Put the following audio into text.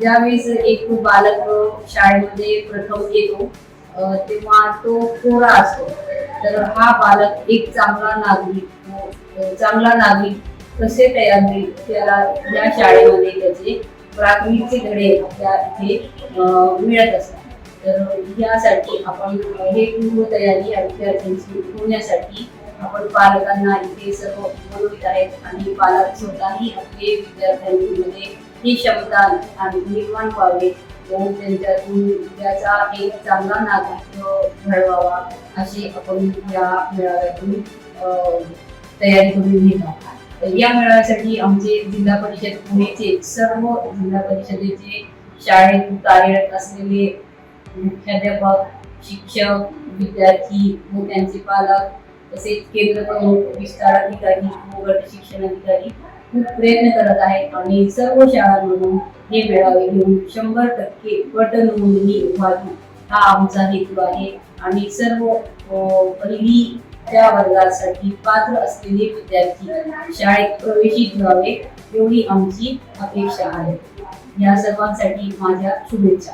ज्यावेळेस एक बालक शाळेमध्ये प्रथम येतो. तेव्हा तो कोरा असतो. तर हा बालक एक चांगला नागरिक चांगला नागरिक कसे तयार होईल त्याला या शाळेमध्ये त्याचे प्राथमिकचे धडे आपल्या इथे मिळत असतात. तर यासाठी आपण हे पूर्व तयारी या विद्यार्थ्यांची होण्यासाठी आपण पालकांना इथे सर्व बोलवित आहेत. आणि पालक स्वतःही आपले विद्यार्थ्यांमध्ये ही क्षमता आणि निर्माण व्हावे. व त्यांच्यातून त्याचा एक चांगला नागरिक घडवावा अशी आपण या मेळाव्यातून तयारी करून घेत आहोत. तर या मेळाव्यासाठी आमचे जिल्हा परिषद पुणेचे सर्व जिल्हा परिषदेचे शाळेत कार्यरत असलेले मुख्याध्यापक शिक्षक विद्यार्थी व त्यांचे पालक तसेच केंद्र प्रमुख विस्तार अधिकारी व गट शिक्षण अधिकारी खूप प्रयत्न करत आहेत. आणि सर्व शाळांमधून हे मेळावे घेऊन शंभर टक्के गट नोंदणी व्हावी हा आमचा हेतू आहे. आणि सर्व अ, पहिली त्या वर्गासाठी पात्र असलेले विद्यार्थी शाळेत प्रवेशित व्हावे एवढी आमची अपेक्षा आहे. या सर्वांसाठी माझ्या शुभेच्छा.